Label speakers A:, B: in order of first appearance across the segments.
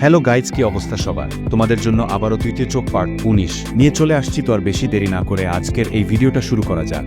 A: Hello guys কি অবস্থা সবার? তোমাদের জন্য আবারও তৃতীয় চোখ পার্ট উনিশ। নিয়ে চলে আসছি তো আর বেশি দেরি না করে আজকের এই ভিডিওটা শুরু করা যাক।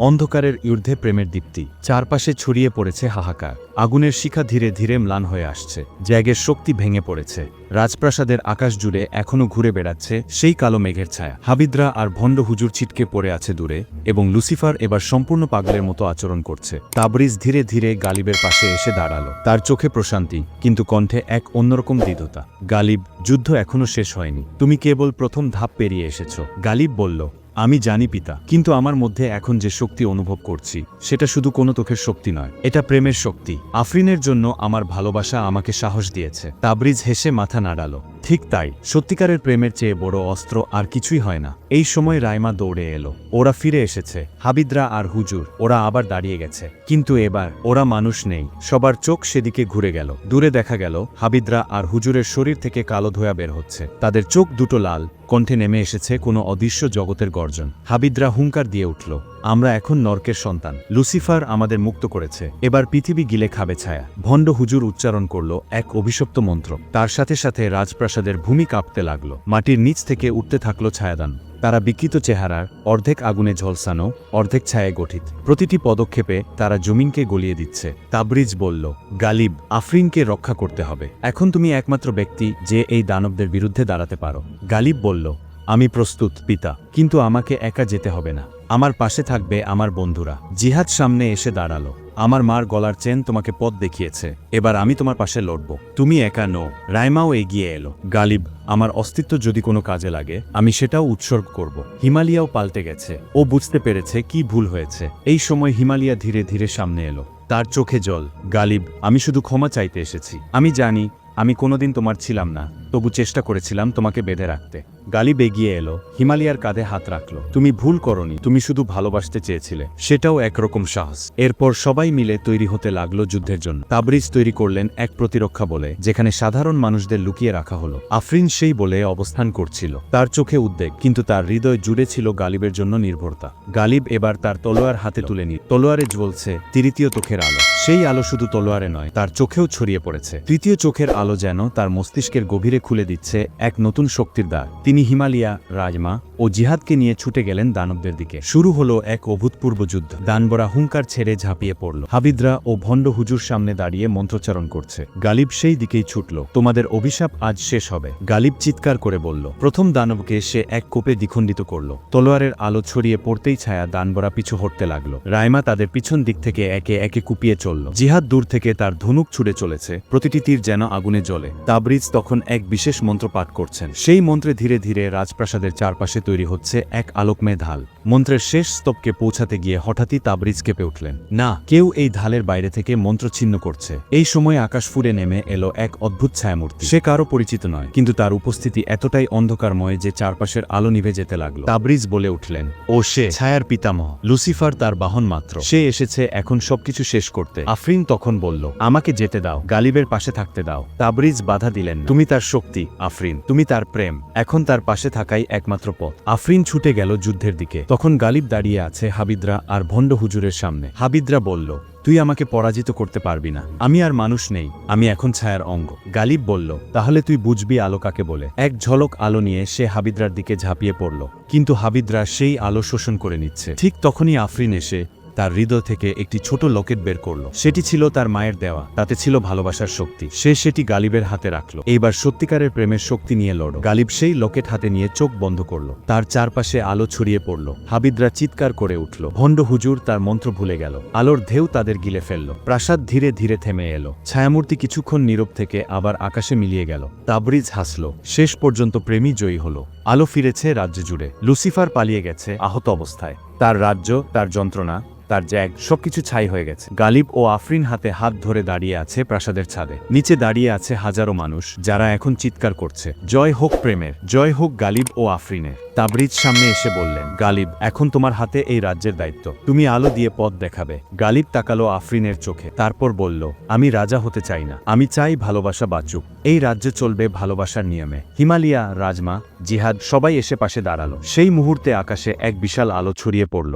A: অন্ধকারের ঊর্ধ্বে প্রেমের দীপ্তি। চারপাশে ছড়িয়ে পড়েছে হাহাকার। আগুনের শিখা ধীরে ধীরে ম্লান হয়ে আসছে। জ্যাগের শক্তি ভেঙে পড়েছে। রাজপ্রাসাদের আকাশ জুড়ে এখনও ঘুরে বেড়াচ্ছে সেই কালো মেঘের ছায়া। হাবিদরা আর ভণ্ড হুজুর ছিটকে পড়ে আছে দূরে এবং লুসিফার এবার সম্পূর্ণ পাগলের মতো আচরণ করছে। তাবরিজ ধীরে ধীরে গালিবের পাশে এসে দাঁড়াল। তার চোখে প্রশান্তি, কিন্তু কণ্ঠে এক অন্যরকম দৃঢ়তা। গালিব, যুদ্ধ এখনও শেষ হয়নি। তুমি কেবল প্রথম ধাপ পেরিয়ে এসেছ। গালিব বলল আমি জানি পিতা, কিন্তু আমার মধ্যে এখন যে শক্তি অনুভব করছি, সেটা শুধু কোনো তোকের শক্তি নয়, এটা প্রেমের শক্তি। আফরিনের জন্য আমার ভালোবাসা আমাকে সাহস দিয়েছে। তাবরিজ হেসে মাথা নাড়ালো। ঠিক তাই, সত্যিকারের প্রেমের চেয়ে বড় অস্ত্র আর কিছুই হয় না। এই সময় রাইমা দৌড়ে এলো। ওরা ফিরে এসেছে। হাবিদরা আর হুজুর, ওরা আবার দাঁড়িয়ে গেছে। কিন্তু এবার, ওরা মানুষ নেই। সবার চোখ সেদিকে ঘুরে গেল। দূরে দেখা গেল, হাবিদরা আর হুজুরের শরীর থেকে কালো ধোয়া বের হচ্ছে। তাদের চোখ দুটো লাল, কণ্ঠে নেমে এসেছে কোনো অদৃশ্য জগতের গর্জন। হাবিদরা হুঙ্কার দিয়ে উঠল। আমরা এখন নরকের সন্তান। লুসিফার আমাদের মুক্ত করেছে। এবার পৃথিবী গিলে খাবে ছায়া। ভণ্ড হুজুর উচ্চারণ করল এক অভিশপ্ত মন্ত্র। তার সাথে সাথে রাজপ্রাসাদের ভূমি কাঁপতে লাগল। মাটির নিচ থেকে উঠতে থাকল ছায়াদান। তারা বিকৃত চেহারার, অর্ধেক আগুনে ঝলসানো, অর্ধেক ছায়ে গঠিত। প্রতিটি পদক্ষেপে তারা জমিনকে গলিয়ে দিচ্ছে। তাবরিজ বলল, গালিব, আফরিনকে রক্ষা করতে হবে। এখন তুমি একমাত্র ব্যক্তি যে এই দানবদের বিরুদ্ধে দাঁড়াতে পারো। গালিব বলল, আমি প্রস্তুত, পিতা। কিন্তু আমাকে একা যেতে হবে না। আমার পাশে থাকবে আমার বন্ধুরা। জিহাদ সামনে এসে দাঁড়াল। আমার মার গলার চেন তোমাকে পথ দেখিয়েছে। এবার আমি তোমার পাশে লড়ব। তুমি একা নো রায়মাও এগিয়ে এলো। গালিব, আমার অস্তিত্ব যদি কোনো কাজে লাগে, আমি সেটাও উৎসর্গ করব। হিমালিয়াও পাল্টে গেছে। ও বুঝতে পেরেছে কি ভুল হয়েছে। এই সময় হিমালিয়া ধীরে ধীরে সামনে এলো। তার চোখে জল। গালিব, আমি শুধু ক্ষমা চাইতে এসেছি। আমি জানি আমি কোনোদিন তোমার ছিলাম না, তবু চেষ্টা করেছিলাম তোমাকে বেঁধে রাখতে। গালিব এগিয়ে এলো, হিমালয়ার কাঁধে হাত রাখল। তুমি ভুল করনি, তুমি শুধু ভালোবাসতে চেয়েছিলে। সেটাও একরকম সাহস। এরপর সবাই মিলে তৈরি হতে লাগল যুদ্ধের জন্য। তাবরিজ তৈরি করলেন এক প্রতিরক্ষা বলে, যেখানে সাধারণ মানুষদের লুকিয়ে রাখা হলো। আফরিন সেই বলে অবস্থান করছিল। তার চোখে উদ্বেগ, কিন্তু তার হৃদয় জুড়ে ছিল গালিবের জন্য নির্ভরতা। গালিব এবার তার তলোয়ার হাতে তুলে নি তলোয়ারে জ্বলছে তৃতীয় চোখের আলো। সেই আলো শুধু তলোয়ারে নয়, তার চোখেও ছড়িয়ে পড়েছে। তৃতীয় চোখের আলো যেন তার মস্তিষ্কের গভীরে খুলে দিচ্ছে এক নতুন শক্তির দ্বার। তিনি হিমালিয়া, রাজমা ও জিহাদকে নিয়ে ছুটে গেলেন দানবদের দিকে। শুরু হলো এক অভূতপূর্ব যুদ্ধ। দানবরা হুঙ্কার ছেড়ে ঝাঁপিয়ে পড়ল। হাবিদরা ও ভণ্ড হুজুর সামনে দাঁড়িয়ে মন্ত্রচারণ করছে। গালিব সেই দিকেই ছুটল। তোমাদের অভিশাপ আজ শেষ হবে। গালিব চিৎকার করে বলল, প্রথম দানবকে সে এক কোপে দ্বিখণ্ডিত করল। তলোয়ারের আলো ছড়িয়ে পড়তেই ছায়া দানবরা পিছু হটতে লাগল। রায়মা তাদের পিছন দিক থেকে একে একে কুপিয়ে চলল। জিহাদ দূর থেকে তার ধনুক ছুড়ে চলেছে। প্রতিটি তীর যেন আগুনে জ্বলে। তাবরিজ তখন এক বিশেষ মন্ত্র পাঠ করছেন। সেই মন্ত্রে ধীরে ধীরে রাজপ্রাসাদের চারপাশে তৈরি হচ্ছে এক আলোকময় ঢাল। মন্ত্রের শেষ স্তবকে পৌঁছাতে গিয়ে হঠাৎই তাবরিজ কেঁপে উঠলেন। না, কেউ এই ঢালের বাইরে থেকে মন্ত্র ছিন্ন করছে। এই সময় আকাশ ফুরে নেমে এলো এক অদ্ভুত ছায়ামূর্তি। সে কারও পরিচিত নয়, কিন্তু তার উপস্থিতি এতটাই অন্ধকারময় যে চারপাশের আলো নিভে যেতে লাগল। তাবরিজ বলে উঠলেন, ও সে, ছায়ার পিতামহ, লুসিফার তার বাহন মাত্র। সে এসেছে এখন সবকিছু শেষ করতে। আফরিন তখন বলল, আমাকে যেতে দাও, গালিবের পাশে থাকতে দাও। তাবরিজ বাধা দিলেন তুমি তার শক্তি, আফরিন, তুমি তার প্রেম, এখন তার পাশে থাকাই একমাত্র পথ। আফরিন ছুটে গেল যুদ্ধের দিকে। তখন গালিব দাঁড়িয়ে আছে হাবিদরা আর ভণ্ড হুজুরের সামনে। হাবিদরা বলল, তুই আমাকে পরাজিত করতে পারবি না। আমি আর মানুষ নেই, আমি এখন ছায়ার অঙ্গ। গালিব বলল, তাহলে তুই বুঝবি আলো কাকে বলে? এক ঝলক আলো নিয়ে সে হাবিদরার দিকে ঝাঁপিয়ে পড়ল, কিন্তু হাবিদরা সেই আলো শোষণ করে নিচ্ছে। ঠিক তখনই আফরিন এসে তার হৃদয় থেকে একটি ছোট লকেট বের করল। সেটি ছিল তার মায়ের দেওয়া, তাতে ছিল ভালোবাসার শক্তি। সে সেটি গালিবের হাতে রাখল। এইবার সত্যিকারের প্রেমের শক্তি নিয়ে লড়ো। গালিব সেই লকেট হাতে নিয়ে চোখ বন্ধ করল। তার চারপাশে আলো ছড়িয়ে পড়ল। হাবিদরা চিৎকার করে উঠল। ভণ্ড হুজুর তার মন্ত্র ভুলে গেল। আলোর ঢেউ তাদের গিলে ফেলল। প্রাসাদ ধীরে ধীরে থেমে এলো। ছায়ামূর্তি কিছুক্ষণ নীরব থেকে আবার আকাশে মিলিয়ে গেল। তাবরিজ হাসল। শেষ পর্যন্ত প্রেমী জয়ী হলো। আলো ফিরেছে রাজ্য জুড়ে। লুসিফার পালিয়ে গেছে আহত অবস্থায়। তার রাজ্য, তার যন্ত্রণা তার জ্যাগ সবকিছু ছাই হয়ে গেছে। গালিব ও আফরিন হাতে হাত ধরে দাঁড়িয়ে আছে প্রাসাদের ছাদে। নিচে দাঁড়িয়ে আছে হাজারো মানুষ, যারা এখন চিৎকার করছে। জয় হোক প্রেমের, জয় হোক গালিব ও আফরিনের। তাবরিজ সামনে এসে বললেন, গালিব, এখন তোমার হাতে এই রাজ্যের দায়িত্ব। তুমি আলো দিয়ে পথ দেখাবে। গালিব তাকালো আফরিনের চোখে, তারপর বলল, আমি রাজা হতে চাই না। আমি চাই ভালোবাসা বাঁচুক। এই রাজ্য চলবে ভালোবাসার নিয়মে। হিমালিয়া, রাজমা, জিহাদ সবাই এসে পাশে দাঁড়াল। সেই মুহূর্তে আকাশে এক বিশাল আলো ছড়িয়ে পড়ল।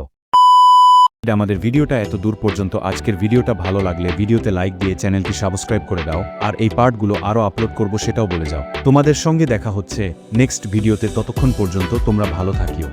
A: আমাদের ভিডিওটা এত দূর পর্যন্ত, আজকের ভিডিওটা ভালো লাগলে ভিডিওতে লাইক দিয়ে চ্যানেলটি সাবস্ক্রাইব করে দাও, আর এই পার্টগুলো আরও আপলোড করব সেটাও বলে যাও। তোমাদের সঙ্গে দেখা হচ্ছে নেক্সট ভিডিওতে, ততক্ষণ পর্যন্ত তোমরা ভালো থাকিও।